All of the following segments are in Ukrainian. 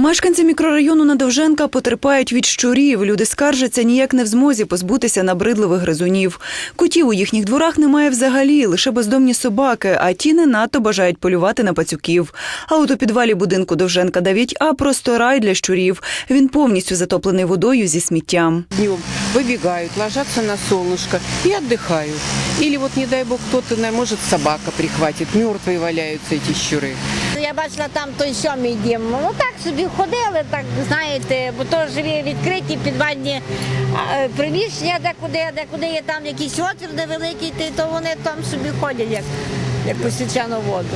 Мешканці мікрорайону Надовженка потерпають від щурів. Люди скаржаться ніяк не в змозі позбутися набридливих гризунів. Котів у їхніх дворах немає взагалі, лише бездомні собаки, а ті не надто бажають полювати на пацюків. А от у підвалі будинку Довженка 9А просто рай для щурів. Він повністю затоплений водою зі сміттям. Днем выбегают, ложатся на солнышко и отдыхают. Или вот, не дай бог, кто-то, на- может, собака прихватит, мертвые валяются эти щуры. Я бачила там той сьомий дім. Ну так собі ходили, так знаєте, бо то живі відкриті підвальні приміщення, де куди, де куди є там якийсь отвір невеликий, то вони там собі ходять, як по воду.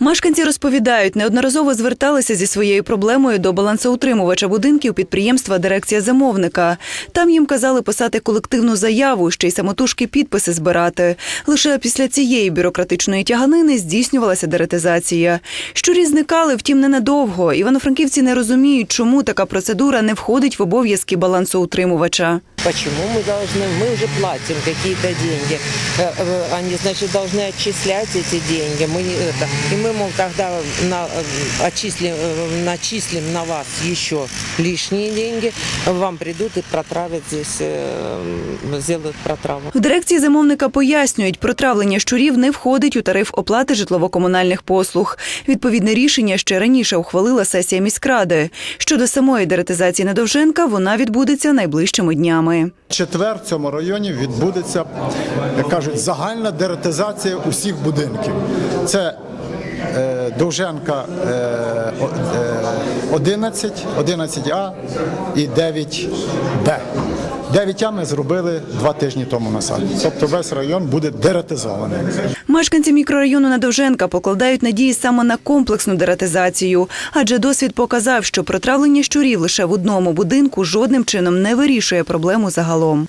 Мешканці розповідають, неодноразово зверталися зі своєю проблемою до балансоутримувача будинків підприємства Дирекція замовника. Там їм казали писати колективну заяву, ще й самотужки підписи збирати. Лише після цієї бюрократичної тяганини здійснювалася деретизація. Щурі зникали, втім, ненадовго. Івано-франківці не розуміють, чому така процедура не входить в обов'язки балансоутримувача. Почему мы должны, мы уже платим какие-то деньги, Э, э, они, значит, должны отчислять эти деньги, мы не это, и мы, мол, тогда на, э, отчислим, э, начислим на вас еще лишние деньги, вам придут и протравят здесь, э, сделают протраву. В дирекції замовника пояснюють, протравлення щурів не входить у тариф оплати житлово-комунальних послуг. Відповідне рішення ще раніше ухвалила сесія міськради. Щодо самої деретизації Недовженка, вона відбудеться найближчими днями. четвер в цьому районі відбудеться, як кажуть, загальна деретизація усіх будинків. Це е, Довженка е, о- е, 11, 11А і 9Б. 9А ми зробили два тижні тому назад. Тобто весь район буде дератизований. Мешканці мікрорайону Надовженка покладають надії саме на комплексну дератизацію, адже досвід показав, що протравлення щурів лише в одному будинку жодним чином не вирішує проблему загалом.